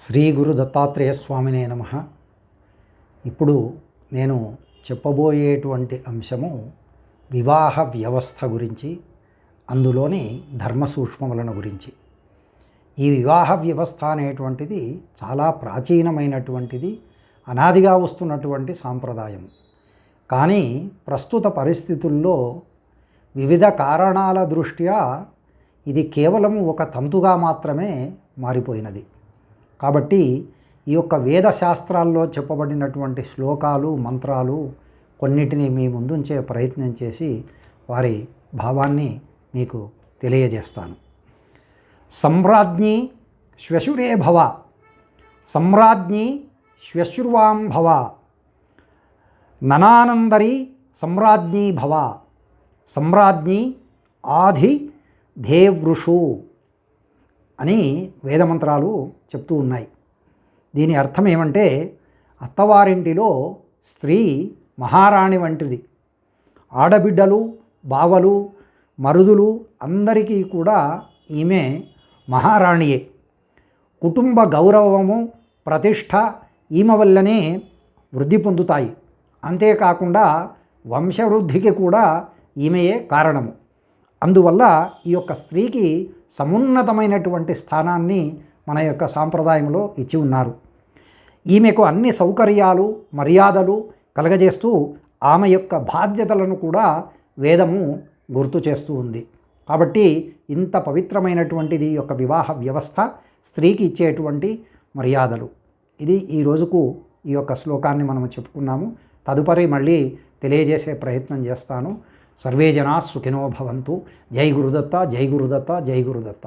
శ్రీ గురు దత్తాత్రేయ స్వామినే నమ. ఇప్పుడు నేను చెప్పబోయేటువంటి అంశము వివాహ వ్యవస్థ గురించి అందులోని ధర్మ సూక్ష్మములను గురించి. ఈ వివాహ వ్యవస్థ అనేటువంటిది చాలా ప్రాచీనమైనటువంటిది అనాదిగా వస్తున్నటువంటి సాంప్రదాయం. కానీ ప్రస్తుత పరిస్థితుల్లో వివిధ కారణాల దృష్ట్యా ఇది కేవలం ఒక తంతుగా మాత్రమే మారిపోయినది. కాబట్టి ఈ యొక్క వేద శాస్త్రాల్లో చెప్పబడినటువంటి శ్లోకాలు మంత్రాలు కొన్నిటిని మీ ముందుంచే ప్రయత్నం చేసి వారి భావాన్ని మీకు తెలియజేస్తాను. సమ్రాజ్ఞి శ్వశురే భవ సమ్రాజ్ఞి శ్వశుర్వాం భవ ననానందరి సమ్రాజ్ఞీ భవ సమ్రాజ్ఞి ఆధి దేవృషు అని వేదమంత్రాలు చెప్తూ ఉన్నాయి. దీని అర్థం ఏమంటే అత్తవారింటిలో స్త్రీ మహారాణి వంటిది. ఆడబిడ్డలు బావలు మరుదులు అందరికీ కూడా ఈమె మహారాణియే. కుటుంబ గౌరవము ప్రతిష్ట ఈమె వల్లనే వృద్ధి పొందుతాయి. అంతేకాకుండా వంశవృద్ధికి కూడా ఈమెయే కారణము. అందువల్ల ఈ యొక్క స్త్రీకి సమున్నతమైనటువంటి స్థానాన్ని మన యొక్క సాంప్రదాయంలో ఇచ్చి ఉన్నారు. ఈమెకు అన్ని సౌకర్యాలు మర్యాదలు కలగజేస్తూ ఆమె యొక్క బాధ్యతలను కూడా వేదము గుర్తు చేస్తూ ఉంది. కాబట్టి ఇంత పవిత్రమైనటువంటిది ఈ యొక్క వివాహ వ్యవస్థ స్త్రీకి ఇచ్చేటువంటి మర్యాదలు. ఇది ఈ రోజుకు ఈ యొక్క శ్లోకాన్ని మనం చెప్పుకున్నాము. తదుపరి మళ్ళీ తెలియజేసే ప్రయత్నం చేస్తాను. సర్వే జనా సుఖినో భవంతు. జై గురుదత్త జై గురుదత్త జై గురుదత్త.